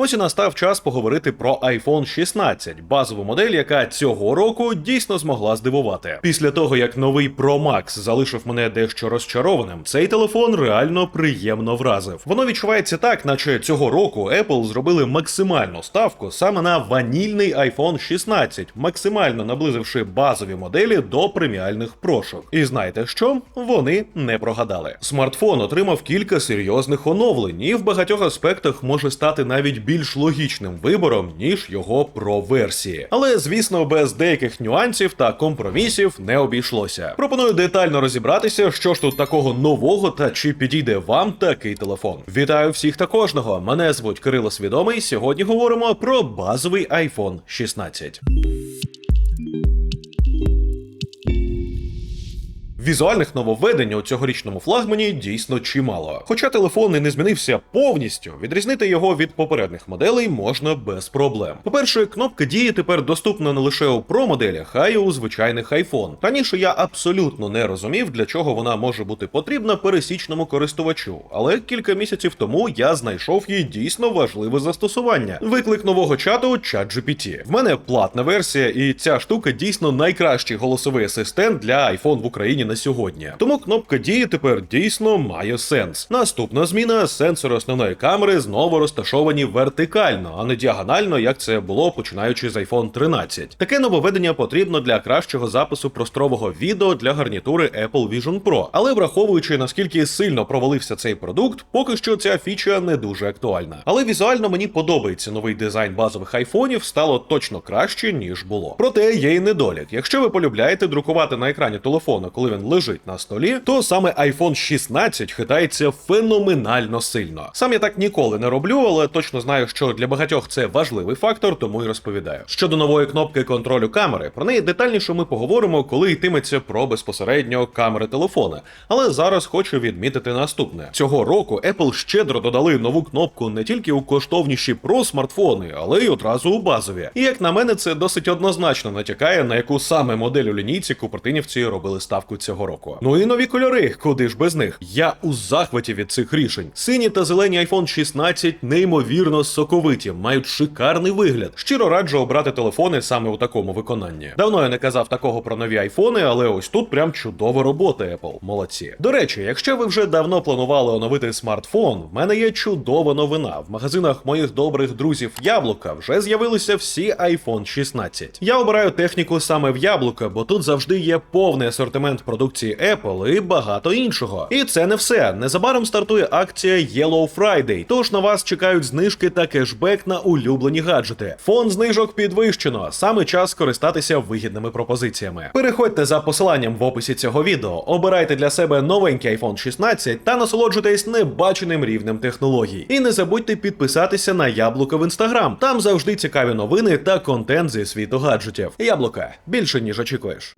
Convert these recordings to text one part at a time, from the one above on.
Ось і настав час поговорити про iPhone 16, базову модель, яка цього року дійсно змогла здивувати. Після того, як новий Pro Max залишив мене дещо розчарованим, цей телефон реально приємно вразив. Воно відчувається так, наче цього року Apple зробили максимальну ставку саме на ванільний iPhone 16, максимально наблизивши базові моделі до преміальних прошок. І знаєте що? Вони не прогадали. Смартфон отримав кілька серйозних оновлень і в багатьох аспектах може стати навіть більш логічним вибором, ніж його про-версії. Але, звісно, без деяких нюансів та компромісів не обійшлося. Пропоную детально розібратися, що ж тут такого нового та чи підійде вам такий телефон. Вітаю всіх та кожного. Мене звуть Кирило Свідомий. Сьогодні говоримо про базовий iPhone 16. Візуальних нововведень у цьогорічному флагмані дійсно чимало. Хоча телефон і не змінився повністю, відрізнити його від попередніх моделей можна без проблем. По-перше, кнопка дії тепер доступна не лише у Pro моделях, а й у звичайних iPhone. Раніше я абсолютно не розумів, для чого вона може бути потрібна пересічному користувачу, але кілька місяців тому я знайшов їй дійсно важливе застосування. Виклик нового чату ChatGPT. В мене платна версія, і ця штука дійсно найкращий голосовий асистент для iPhone в Україні на сьогодні. Тому кнопка дії тепер дійсно має сенс. Наступна зміна: сенсори основної камери знову розташовані вертикально, а не діагонально, як це було починаючи з iPhone 13. Таке нововведення потрібно для кращого запису просторового відео для гарнітури Apple Vision Pro. Але враховуючи наскільки сильно провалився цей продукт, поки що ця фіча не дуже актуальна. Але візуально мені подобається новий дизайн базових айфонів, стало точно краще ніж було. Проте є і недолік. Якщо ви полюбляєте друкувати на екрані телефона, коли він лежить на столі, то саме iPhone 16 хитається феноменально сильно. Сам я так ніколи не роблю, але точно знаю, що для багатьох це важливий фактор, тому й розповідаю. Щодо нової кнопки контролю камери, про неї детальніше ми поговоримо, коли йтиметься про безпосередньо камери телефона. Але зараз хочу відмітити наступне: цього року Apple щедро додали нову кнопку не тільки у коштовніші про смартфони, але й одразу у базові. І як на мене, це досить однозначно натякає, на яку саме модель у лінійці купертинівці робили ставку цього року. Ну і нові кольори, куди ж без них? Я у захваті від цих рішень. Сині та зелені iPhone 16 неймовірно соковиті, мають шикарний вигляд. Щиро раджу обрати телефони саме у такому виконанні. Давно я не казав такого про нові айфони, але ось тут прям чудова робота Apple. Молодці. До речі, якщо ви вже давно планували оновити смартфон, в мене є чудова новина. В магазинах моїх добрих друзів Яблука вже з'явилися всі iPhone 16. Я обираю техніку саме в Яблука, бо тут завжди є повний асортимент продукції Apple і багато іншого. І це не все. Незабаром стартує акція Yellow Friday, тож на вас чекають знижки та кешбек на улюблені гаджети. Фон знижок підвищено. Саме час скористатися вигідними пропозиціями. Переходьте за посиланням в описі цього відео, обирайте для себе новенький iPhone 16 та насолоджуйтесь небаченим рівнем технологій. І не забудьте підписатися на Яблуко в інстаграм. Там завжди цікаві новини та контент зі світу гаджетів. Яблука більше ніж очікуєш.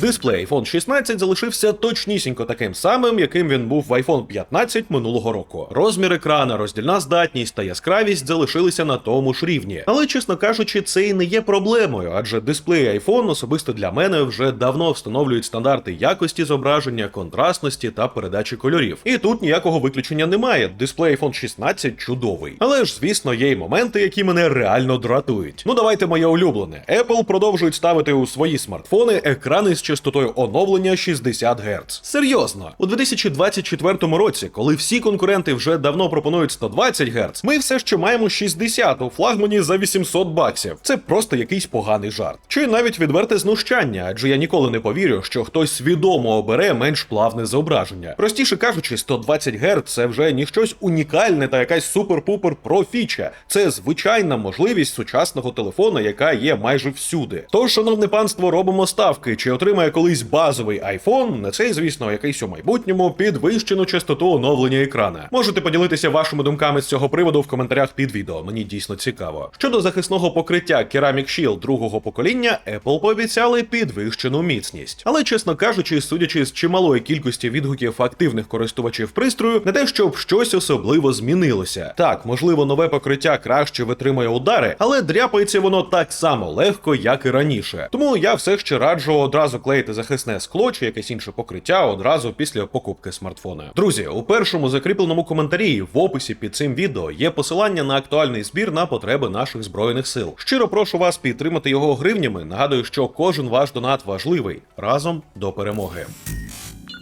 Дисплей iPhone 16 залишився точнісінько таким самим, яким він був в iPhone 15 минулого року. Розмір екрана, роздільна здатність та яскравість залишилися на тому ж рівні. Але, чесно кажучи, це і не є проблемою, адже дисплей iPhone особисто для мене вже давно встановлюють стандарти якості зображення, контрастності та передачі кольорів. І тут ніякого виключення немає. Дисплей iPhone 16 чудовий. Але ж, звісно, є й моменти, які мене реально дратують. Ну давайте моє улюблене. Apple продовжують ставити у свої смартфони екрани з частотою оновлення 60 Гц. Серйозно, у 2024 році, коли всі конкуренти вже давно пропонують 120 Гц, ми все ще маємо 60 у флагмані за 800 баксів. Це просто якийсь поганий жарт. Чи навіть відверте знущання, адже я ніколи не повірю, що хтось свідомо обере менш плавне зображення. Простіше кажучи, 120 Гц це вже ні щось унікальне та якась супер-пупер профіча. Це звичайна можливість сучасного телефона, яка є майже всюди. Тож, шановне панство, робимо ставки, чи отримає колись базовий iPhone, не цей, звісно, якийсь у майбутньому підвищену частоту оновлення екрана. Можете поділитися вашими думками з цього приводу в коментарях під відео. Мені дійсно цікаво. Щодо захисного покриття Ceramic Shield другого покоління, Apple пообіцяли підвищену міцність. Але, чесно кажучи, судячи з чималої кількості відгуків активних користувачів пристрою, не те, щоб щось особливо змінилося. Так, можливо, нове покриття краще витримує удари, але дряпається воно так само легко, як і раніше. Тому я все ще раджу одразу клеїти захисне скло чи якесь інше покриття одразу після покупки смартфона. Друзі, у першому закріпленому коментарі в описі під цим відео є посилання на актуальний збір на потреби наших збройних сил. Щиро прошу вас підтримати його гривнями. Нагадую, що кожен ваш донат важливий разом до перемоги.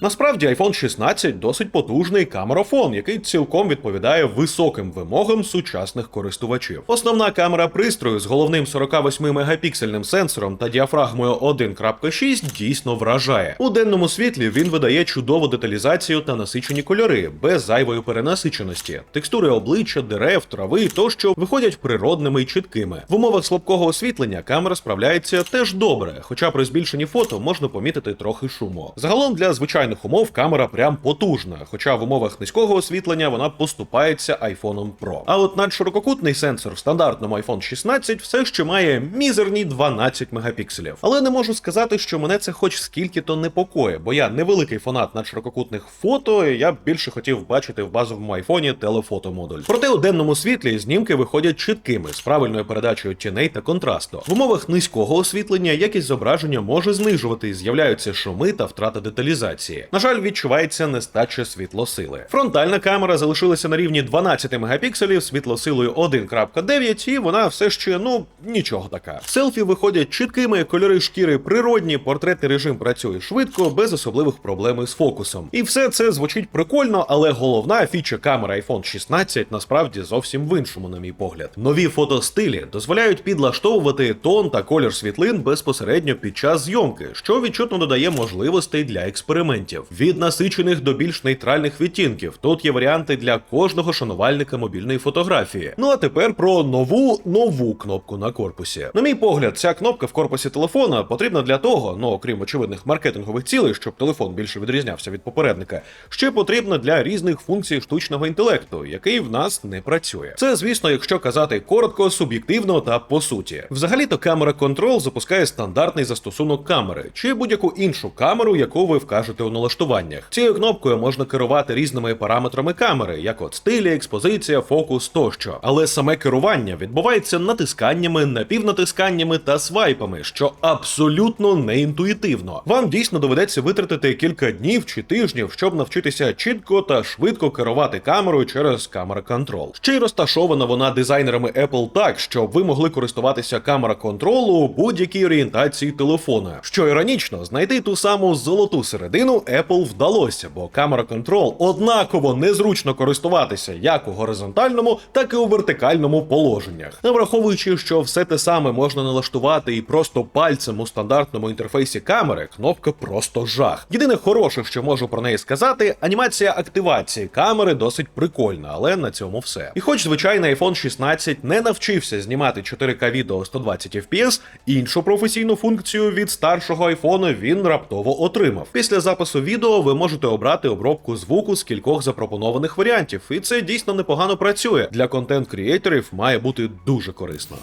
Насправді iPhone 16 досить потужний камерафон, який цілком відповідає високим вимогам сучасних користувачів. Основна камера пристрою з головним 48 мегапіксельним сенсором та діафрагмою 1.6 дійсно вражає. У денному світлі він видає чудову деталізацію та насичені кольори, без зайвої перенасиченості. Текстури обличчя, дерев, трави тощо виходять природними і чіткими. В умовах слабкого освітлення камера справляється теж добре, хоча при збільшенні фото можна помітити трохи шуму. Загалом для звичайних умов камера прям потужна, хоча в умовах низького освітлення вона поступається iPhone Pro. А от надширококутний сенсор в стандартному iPhone 16 все ще має мізерні 12 мегапікселів. Але не можу сказати, що мене це хоч скільки-то непокоє, бо я невеликий фанат надширококутних фото, і я більше хотів бачити в базовому айфоні телефотомодуль. Проте у денному світлі знімки виходять чіткими з правильною передачею тіней та контрасту. В умовах низького освітлення якість зображення може знижувати, з'являються шуми та втрата деталізації. На жаль, відчувається нестача світлосили. Фронтальна камера залишилася на рівні 12 мегапікселів світлосилою 1.9, і вона все ще ну нічого така. Селфі виходять чіткими, кольори шкіри природні, портретний режим працює швидко, без особливих проблем із фокусом. І все це звучить прикольно, але головна фіча камери iPhone 16 насправді зовсім в іншому, на мій погляд. Нові фотостилі дозволяють підлаштовувати тон та колір світлин безпосередньо під час зйомки, що відчутно додає можливостей для експериментів. Від насичених до більш нейтральних відтінків. Тут є варіанти для кожного шанувальника мобільної фотографії. Ну а тепер про нову нову кнопку на корпусі. На мій погляд, ця кнопка в корпусі телефона потрібна для того, ну окрім очевидних маркетингових цілей, щоб телефон більше відрізнявся від попередника, ще потрібна для різних функцій штучного інтелекту, який в нас не працює. Це, звісно, якщо казати коротко, суб'єктивно та по суті. Взагалі-то камера Control запускає стандартний застосунок камери чи будь-яку іншу камеру, яку ви вкажете у налаштуваннях. Цією кнопкою можна керувати різними параметрами камери, як от стилі, експозиція, фокус тощо. Але саме керування відбувається натисканнями, напівнатисканнями та свайпами, що абсолютно не інтуїтивно. Вам дійсно доведеться витратити кілька днів чи тижнів, щоб навчитися чітко та швидко керувати камерою через камера контрол. Ще й розташована вона дизайнерами Apple так, щоб ви могли користуватися камера контролу у будь-якій орієнтації телефона. Що іронічно, знайти ту саму золоту середину Apple вдалося, бо камера контрол однаково незручно користуватися як у горизонтальному, так і у вертикальному положеннях. Не враховуючи, що все те саме можна налаштувати і просто пальцем у стандартному інтерфейсі камери, кнопка просто жах. Єдине хороше, що можу про неї сказати, анімація активації камери досить прикольна, але на цьому все. І хоч звичайний iPhone 16 не навчився знімати 4К відео 120 FPS, іншу професійну функцію від старшого iPhone він раптово отримав. Після запису відео ви можете обрати обробку звуку з кількох запропонованих варіантів, і це дійсно непогано працює. Для контент-крієйторів має бути дуже корисно.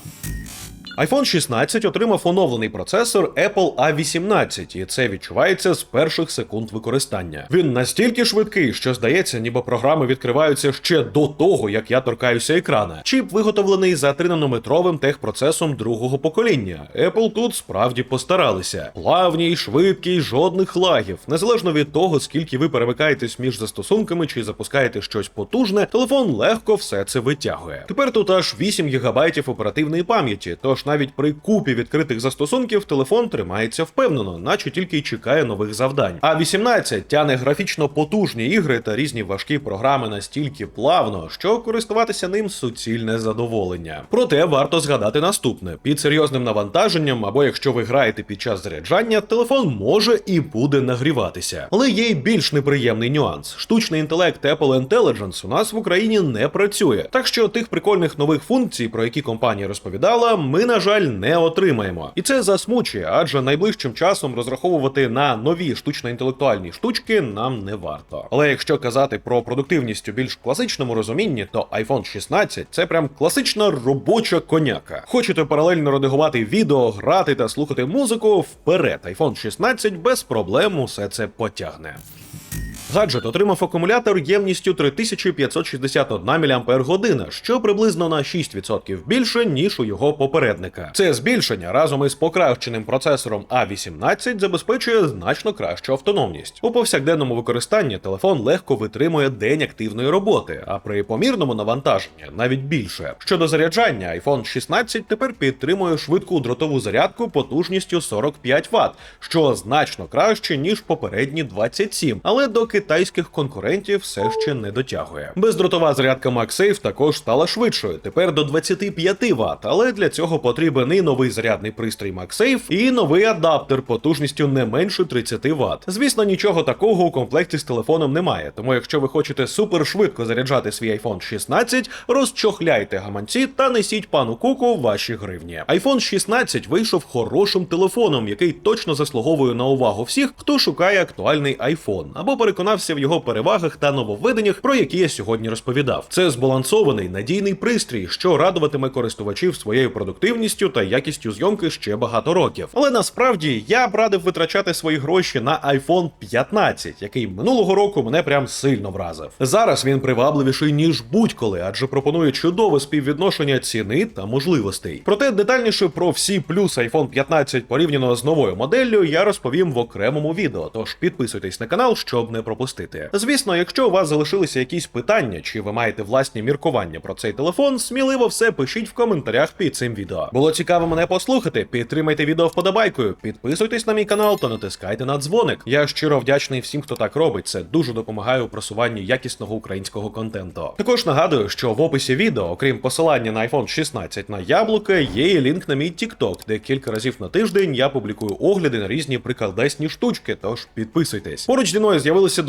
iPhone 16 отримав оновлений процесор Apple A18, і це відчувається з перших секунд використання. Він настільки швидкий, що здається, ніби програми відкриваються ще до того, як я торкаюся екрана. Чіп виготовлений за 3-нанометровим техпроцесом другого покоління. Apple тут справді постаралися. Плавній, швидкий, жодних лагів. Незалежно від того, скільки ви перемикаєтесь між застосунками чи запускаєте щось потужне, телефон легко все це витягує. Тепер тут аж 8 ГБ оперативної пам'яті, тож навіть при купі відкритих застосунків телефон тримається впевнено, наче тільки й чекає нових завдань. А 18 тяне графічно потужні ігри та різні важкі програми настільки плавно, що користуватися ним суцільне задоволення. Проте варто згадати наступне: під серйозним навантаженням, або якщо ви граєте під час заряджання, телефон може і буде нагріватися. Але є й більш неприємний нюанс: штучний інтелект Apple Intelligence у нас в Україні не працює. Так що тих прикольних нових функцій, про які компанія розповідала, ми на жаль не отримаємо. І це засмучує, адже найближчим часом розраховувати на нові штучно-інтелектуальні штучки нам не варто. Але якщо казати про продуктивність у більш класичному розумінні, то iPhone 16 це прям класична робоча коняка. Хочете паралельно редагувати відео, грати та слухати музику? Вперед, iPhone 16 без проблем усе це потягне. Гаджет отримав акумулятор ємністю 3561 мАч, що приблизно на 6% більше, ніж у його попередника. Це збільшення разом із покращеним процесором A18 забезпечує значно кращу автономність. У повсякденному використанні телефон легко витримує день активної роботи, а при помірному навантаженні навіть більше. Щодо заряджання, iPhone 16 тепер підтримує швидку дротову зарядку потужністю 45 Вт, що значно краще ніж попередні 27, але до китайських конкурентів все ще не дотягує. Бездротова зарядка MagSafe також стала швидшою, тепер до 25 Вт, але для цього потрібен і новий зарядний пристрій MagSafe, і новий адаптер потужністю не менше 30 Вт. Звісно, нічого такого у комплекті з телефоном немає, тому якщо ви хочете супершвидко заряджати свій iPhone 16, розчохляйте гаманці та несіть пану Куку ваші гривні. iPhone 16 вийшов хорошим телефоном, який точно заслуговує на увагу всіх, хто шукає актуальний iPhone, або переконався в його перевагах та нововведеннях, про які я сьогодні розповідав. Це збалансований надійний пристрій, що радуватиме користувачів своєю продуктивністю та якістю зйомки ще багато років. Але насправді я б радив витрачати свої гроші на iPhone 15, який минулого року мене прям сильно вразив. Зараз він привабливіший ніж будь-коли, адже пропонує чудове співвідношення ціни та можливостей. Проте детальніше про всі плюси iPhone 15 порівняно з новою моделлю я розповім в окремому відео. Тож підписуйтесь на канал, щоб не пропустити. Звісно, якщо у вас залишилися якісь питання, чи ви маєте власні міркування про цей телефон, сміливо все пишіть в коментарях під цим відео. Було цікаво мене послухати. Підтримайте відео вподобайкою, підписуйтесь на мій канал та натискайте на дзвоник. Я щиро вдячний всім, хто так робить. Це дуже допомагає у просуванні якісного українського контенту. Також нагадую, що в описі відео, окрім посилання на iPhone 16 на яблука, є і лінк на мій TikTok, де кілька разів на тиждень я публікую огляди на різні приколдесні штучки. Тож підписуйтесь. Поруч зі мною з'явилися